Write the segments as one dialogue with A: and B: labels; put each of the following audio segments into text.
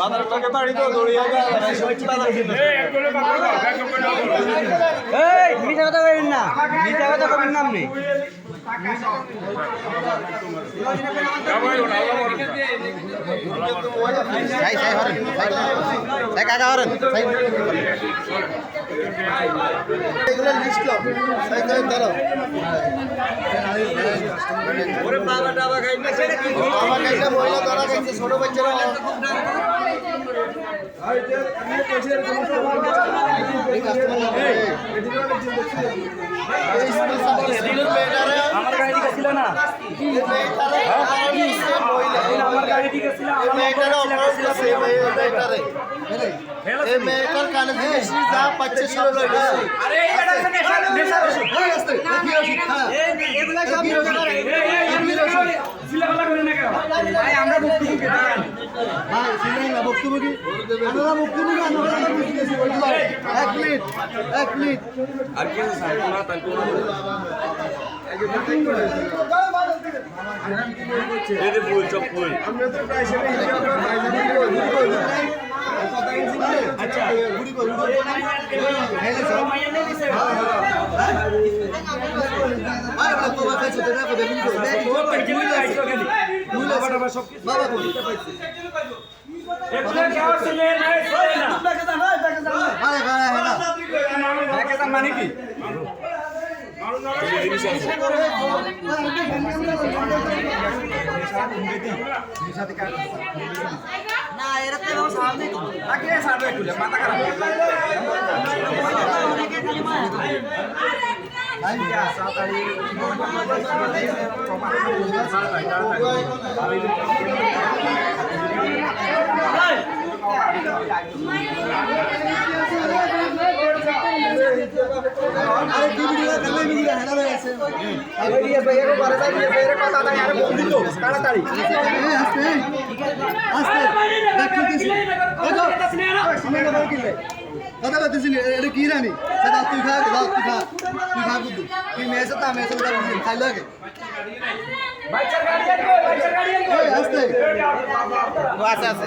A: বাজার টাকা বাড়ি তো দৌড়িয়ে বাজার
B: এই মিথ্যা কথা বলেন না। মিথ্যা কথা কবেন নাম নেই
C: সাই সাই হরেন। সাই কাকা হরেন। সাই। এগুলো লিস্ট লো। সাই সাই ধরো। আমার কাছে মহিলা
B: আমার গাড়ি ছিল না আমার গাড়ি ছিল
C: মেয়েটারে কানে যা পাচ্ছে সব লইছে
B: আরে এটা নেশা নেশা এগুলা সব জিলাপালা করে না কেন ভাই আমরা মুক্তি দিকে
C: ভাই ভুক্তভোগী আমরা ভুক্তভোগী আমরা এক মিনিট এক মিনিট
B: আচ্ছা
C: ভাই আমরা তো বাসায় ছোট না করে দেখুন বাবা বলি ভাই ভাই ভাই
B: মানে কি
C: আরে কি ভিডিও কালে ভিডিও হেডা হয়ে আছে
B: তাড়াতাড়ি
C: এই আস্তে আস্তে দেখ কি সামনে কথা কিলে কথা বলতেছি এটা কি জানি সেটা তুই খা দাও তুই খা তুই খা বুদ্ধু তুই মেসে তা মেসে কথা বুঝি খাই লাগে আস্তে আছে আছে।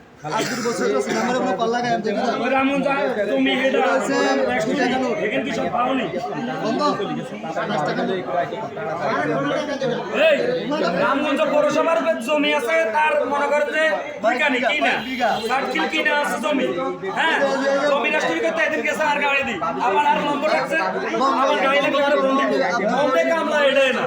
C: বসিত এই আব্দুল বসিত তো পাল্লা গায় দেখি
B: ওই তুমি এখান কি সব পাওনি?
C: বন্ধ?
B: এই রামগঞ্জ পৌরসভার জমি আছে তার মনে যে কি না? ষাট কিল কি না আছে জমি? হ্যাঁ জমি রাষ্ট্রী করতে এদিন গেছে আর গাড়ি দি আবার আর নম্বর রাখছে আবার গাড়ি লাগলে আর বন্ধ। বন্ধে কামলা এটা না।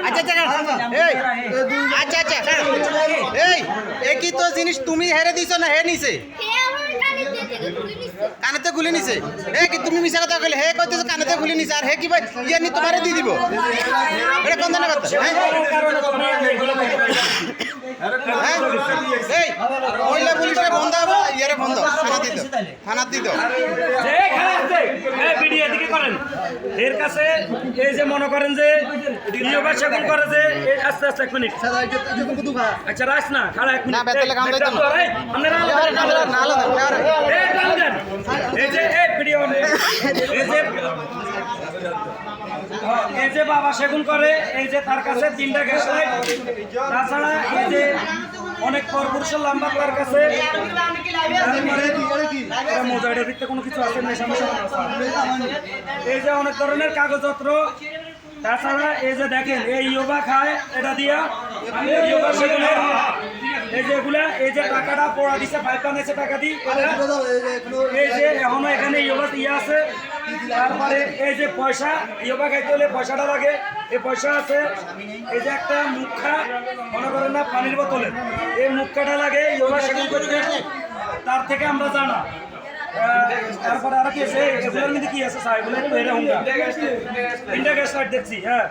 D: আচ্ছা আচ্ছা এই আচ্ছা আচ্ছা কি তো জিনিস তুমি হেরে দিছো না হে নিছে কানেতে গুলি নিছে। এ কি তুমি মিছা কথা কইলে? হে কইতেছো কানেতে খুলে নিছে, আর হে কি ভাই ইয়ে নি তোমারে দি দিব। এটা কোন কথা? হ্যাঁ? হ্যাঁ? এই মহিলা পুলিশে বন্ধ হব ইয়ারে বন্ধ থানা দিত থানা দিত
B: করেন। এর কাছে এই যে মনে করেন যে নিয়োগা সেগুন করে যে আস্তে আস্তে এক মিনিট আচ্ছা রাস না খাড়া এক মিনিট
D: না, বেতালে কাম
B: এই,
D: লইতো না।
B: এই, আপনারা। এই, যে এই ভিডিও এই যে হ্যাঁ, এই যে বাবা সেগুন করে এই যে তার কাছে তিনটা গ্যাস লাইট। তাছাড়া এই যে অনেক পরপুরুষের লাম্বা তার কাছে। মোজাইডের ভিতরে কোনো কিছু আছে? এই যে অনেক ধরনের কাগজপত্র। তাছাড়া এই যে দেখেন এই ইয়োগা খায় এটা দিয়া ইয়োগা সেগুনের এই যে এগুলা এই যে টাকাটা পড়া দিছে টাকা দি এটা
C: এগুলো দাও, এই যে
B: এই যে এখনও এখানে ইয়োগা ইয়ে আছে। তারপরে এই যে পয়সা ইয়োগা খাইতে হলে পয়সাটা লাগে। এই পয়সা আছে, এই যে একটা মুখা, মনে করেন না, পানির বোতলে। এই মুখাটা লাগে ইয়োগা সেগুন করতে তার থেকে আমরা জানা। তারপরে আর কি আছে? কি আছে? দেখছি হ্যাঁ।